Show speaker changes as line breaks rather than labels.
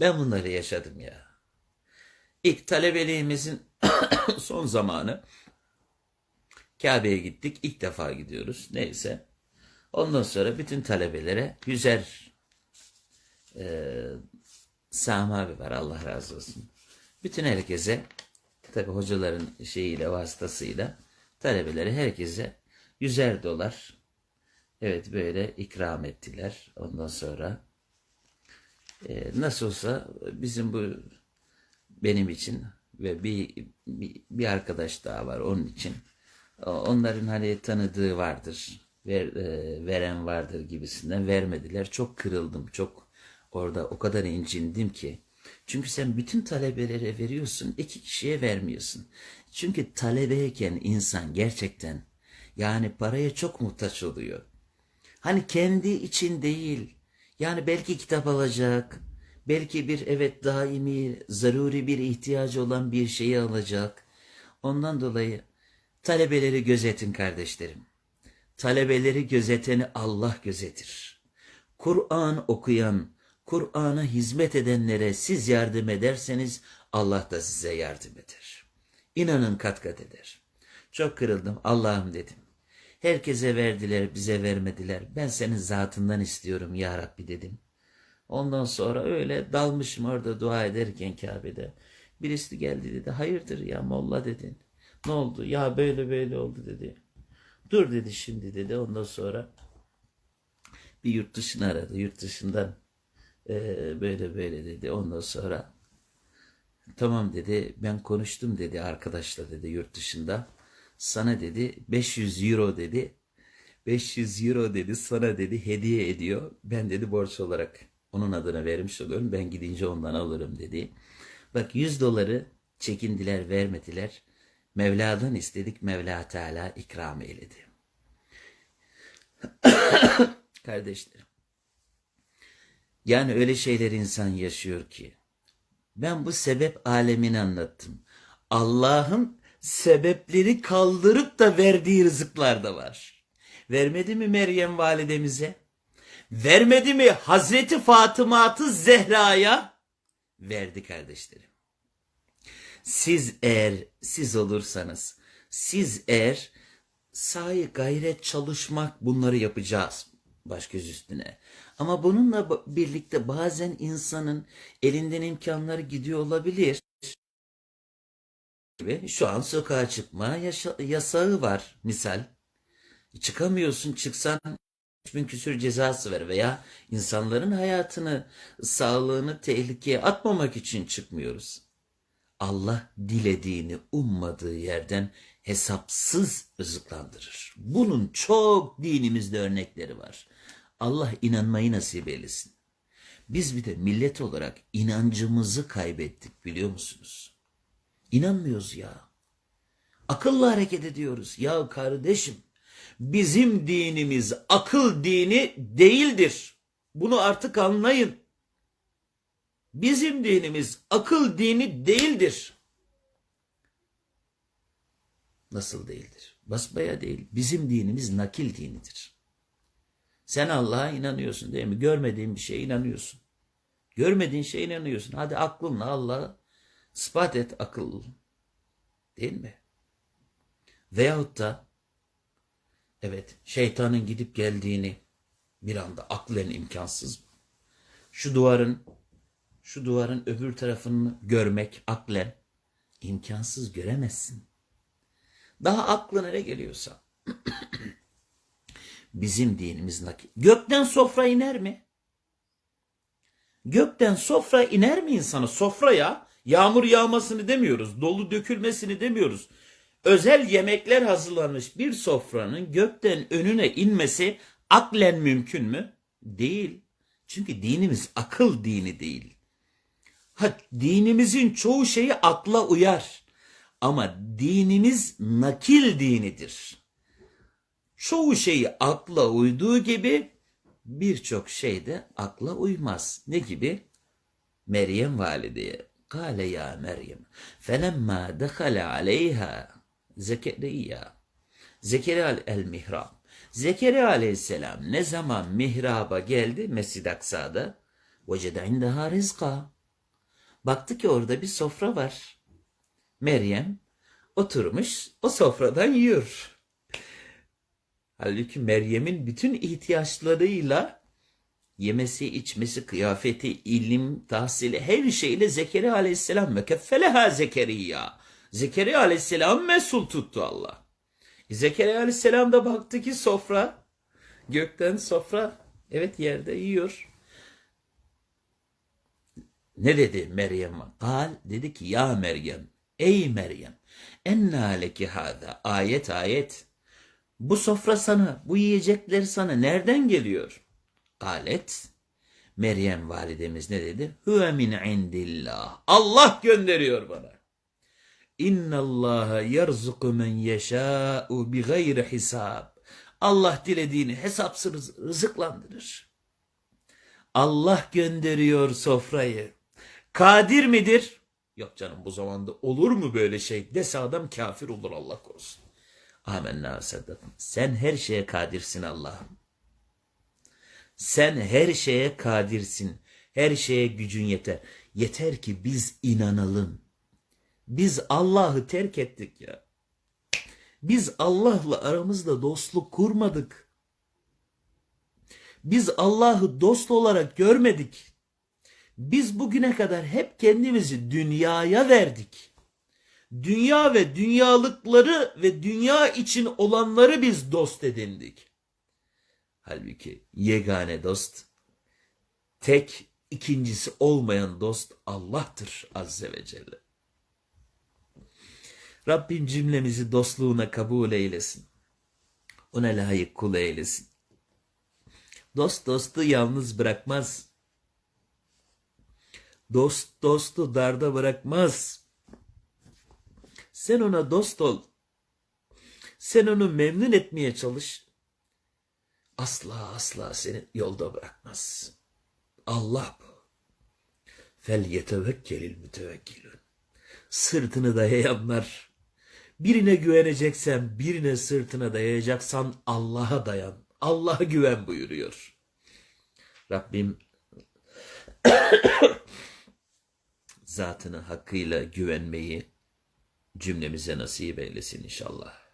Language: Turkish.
Ben bunları yaşadım ya. İlk talebeliğimizin son zamanı Kabe'ye gittik. İlk defa gidiyoruz. Neyse. Ondan sonra bütün talebelere Yüzer e, Sami abi var Allah razı olsun. Bütün herkese tabi hocaların şeyiyle vasıtasıyla talebelere herkese yüzer dolar evet böyle ikram ettiler. Ondan sonra e, nasıl olsa bizim bu benim için ve bir, bir, bir arkadaş daha var onun için. Onların hani tanıdığı vardır, ver, e, veren vardır gibisinden vermediler. Çok kırıldım, çok orada o kadar incindim ki. Çünkü sen bütün talebelere veriyorsun, iki kişiye vermiyorsun. Çünkü talebeyken insan gerçekten yani paraya çok muhtaç oluyor. Hani kendi için değil. Yani belki kitap alacak. Belki bir evet daimi, zaruri bir ihtiyacı olan bir şeyi alacak. Ondan dolayı talebeleri gözetin kardeşlerim. Talebeleri gözeteni Allah gözetir. Kur'an okuyan, Kur'an'a hizmet edenlere siz yardım ederseniz Allah da size yardım eder. İnanın kat kat eder. Çok kırıldım. Allah'ım dedim. Herkese verdiler, bize vermediler. Ben senin zatından istiyorum ya Rabbi dedim. Ondan sonra öyle dalmışım orada dua ederken Kabe'de. Birisi geldi dedi. Hayırdır ya molla dedi. Ne oldu? Ya böyle böyle oldu dedi. Dur dedi şimdi dedi. Ondan sonra bir yurt dışını aradı. Yurt dışından eee, böyle böyle dedi. Ondan sonra tamam dedi. Ben konuştum dedi arkadaşla dedi yurt dışında. Sana dedi 500 euro dedi. 500 euro dedi sana dedi hediye ediyor. Ben dedi borç olarak onun adına vermiş oluyorum. Ben gidince ondan alırım dedi. Bak 100 doları çekindiler vermediler. Mevla'dan istedik. Mevla Teala ikram eyledi. Kardeşlerim. Yani öyle şeyler insan yaşıyor ki. Ben bu sebep alemini anlattım. Allah'ın sebepleri kaldırıp da verdiği rızıklar da var. Vermedi mi Meryem validemize? Vermedi mi Hazreti Fatıma'tı Zehra'ya? Verdi kardeşlerim. Siz eğer siz olursanız, siz eğer sahi gayret çalışmak bunları yapacağız baş göz üstüne. Ama bununla birlikte bazen insanın elinden imkanları gidiyor olabilir. Gibi şu an sokağa çıkma yaşa- yasağı var misal. Çıkamıyorsun çıksan 3000 küsür cezası ver veya insanların hayatını, sağlığını tehlikeye atmamak için çıkmıyoruz. Allah dilediğini ummadığı yerden hesapsız rızıklandırır. Bunun çok dinimizde örnekleri var. Allah inanmayı nasip eylesin. Biz bir de millet olarak inancımızı kaybettik biliyor musunuz? İnanmıyoruz ya. Akılla hareket ediyoruz. Ya kardeşim bizim dinimiz akıl dini değildir. Bunu artık anlayın. Bizim dinimiz akıl dini değildir. Nasıl değildir? Basbaya değil. Bizim dinimiz nakil dinidir. Sen Allah'a inanıyorsun değil mi? Görmediğin bir şeye inanıyorsun. Görmediğin şeye inanıyorsun. Hadi aklınla Allah'ı ispat et akıl. Değil mi? Veyahut da evet şeytanın gidip geldiğini bir anda aklen imkansız. Şu duvarın şu duvarın öbür tarafını görmek aklen imkansız göremezsin. Daha aklına ne geliyorsa. Bizim dinimiz nakil. Gökten sofra iner mi? Gökten sofra iner mi insana? Sofraya yağmur yağmasını demiyoruz. Dolu dökülmesini demiyoruz. Özel yemekler hazırlanmış bir sofranın gökten önüne inmesi aklen mümkün mü? Değil. Çünkü dinimiz akıl dini değil. Ha, dinimizin çoğu şeyi akla uyar. Ama dinimiz nakil dinidir. Çoğu şeyi akla uyduğu gibi birçok şey de akla uymaz. Ne gibi? Meryem valideye. Kale ya Meryem. Felemma dekale aleyha Zekeriya. Zekeriya el mihrab. Zekeriya aleyhisselam ne zaman mihraba geldi Mescid-i Aksa'da vecede indaha rizka. Baktı ki orada bir sofra var. Meryem oturmuş o sofradan yiyor. Halbuki Meryem'in bütün ihtiyaçlarıyla yemesi, içmesi, kıyafeti, ilim, tahsili her şeyle Zekeriya aleyhisselam mekeffeleha Zekeriya. Zekeriya aleyhisselam mesul tuttu Allah. Zekeriya aleyhisselam da baktı ki sofra, gökten sofra, evet yerde yiyor. Ne dedi Meryem'e? Kal dedi ki ya Meryem, ey Meryem, enna leki hâzâ, ayet ayet. Bu sofra sana, bu yiyecekler sana nereden geliyor? Galet. Meryem validemiz ne dedi? Huve min indillah. Allah gönderiyor bana. İnna Allaha yerzuku men yeşâ'u bi gayri hisab. Allah dilediğini hesapsız rızıklandırır. Allah gönderiyor sofrayı. Kadir midir? Yok canım bu zamanda olur mu böyle şey dese adam kafir olur Allah korusun. Amenna ve. Sen her şeye kadirsin Allah'ım. Sen her şeye kadirsin. Her şeye gücün yeter. Yeter ki biz inanalım. Biz Allah'ı terk ettik ya. Biz Allah'la aramızda dostluk kurmadık. Biz Allah'ı dost olarak görmedik. Biz bugüne kadar hep kendimizi dünyaya verdik. Dünya ve dünyalıkları ve dünya için olanları biz dost edindik. Halbuki yegane dost, tek ikincisi olmayan dost Allah'tır Azze ve Celle. Rabbim cümlemizi dostluğuna kabul eylesin. Ona layık kul eylesin. Dost dostu yalnız bırakmaz. Dost dostu darda bırakmaz. Sen ona dost ol. Sen onu memnun etmeye çalış. Asla asla seni yolda bırakmaz. Allah bu. Fel yetevekkelil mütevekkilun. Sırtını dayayanlar. Birine güveneceksen, birine sırtına dayayacaksan Allah'a dayan. Allah'a güven buyuruyor. Rabbim zatını hakkıyla güvenmeyi cümlemize nasip eylesin inşallah.